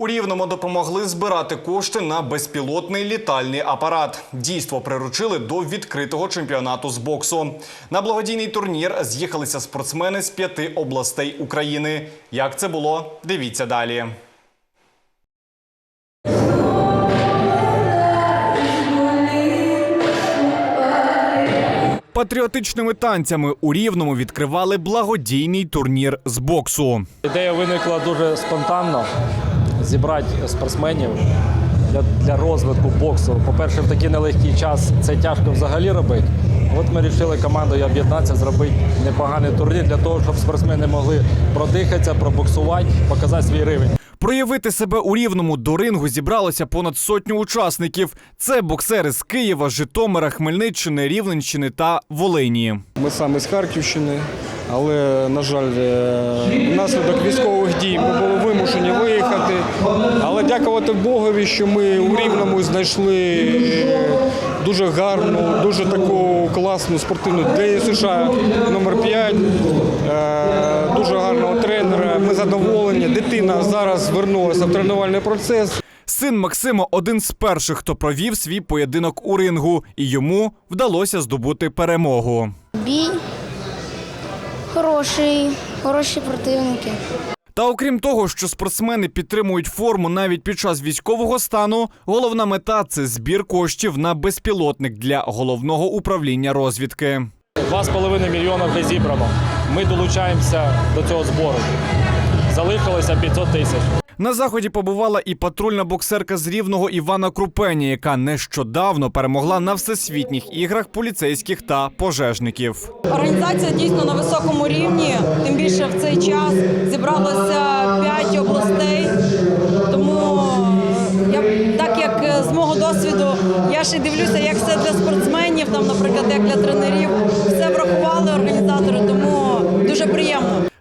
У Рівному допомогли збирати кошти на безпілотний літальний апарат. Дійство приручили до відкритого чемпіонату з боксу. На благодійний турнір з'їхалися спортсмени з п'яти областей України. Як це було? Дивіться далі. Патріотичними танцями у Рівному відкривали благодійний турнір з боксу. Ідея виникла дуже спонтанно зібрати спортсменів для, для розвитку боксу. По-перше, в такий нелегкий час це тяжко взагалі робити. От ми вирішили командою об'єднатися, зробити непоганий турнір для того, щоб спортсмени могли продихатися, пробоксувати, показати свій рівень. Проявити себе у рівному до рингу зібралося понад сотню учасників. Це боксери з Києва, Житомира, Хмельниччини, Рівненщини та Волині. Ми саме з Харківщини, але, на жаль, е, внаслідок військових дій ми були. Але дякувати Богові, що ми у Рівному знайшли е, дуже гарну, дуже таку класну спортивну для США номер 5 дуже гарного тренера. Ми задоволені. Дитина зараз звернулася в тренувальний процес. Син Максима один з перших, хто провів свій поєдинок у рингу, і йому вдалося здобути перемогу. Бій хороший, хороші противники. Та окрім того, що спортсмени підтримують форму навіть під час військового стану, головна мета це збір коштів на безпілотник для головного управління розвідки. 2,5 мільйона вже зібрано. Ми долучаємося до цього збору. Залишилося 500 тисяч. На заході побувала і патрульна боксерка з рівного Івана Крупені, яка нещодавно перемогла на всесвітніх іграх поліцейських та пожежників. Організація дійсно на високому рівні. Тим більше в цей час зібралося п'ять областей. Тому е, я так як е, з мого досвіду, я ще дивлюся, як все для спортсменів, там, наприклад, як для тренерів,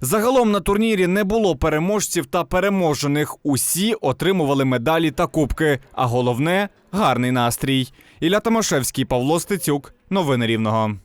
Загалом на турнірі не було переможців та переможених. Усі отримували медалі та кубки. А головне гарний настрій. Ілля Томашевський, Павло Стецюк. Новини Рівного.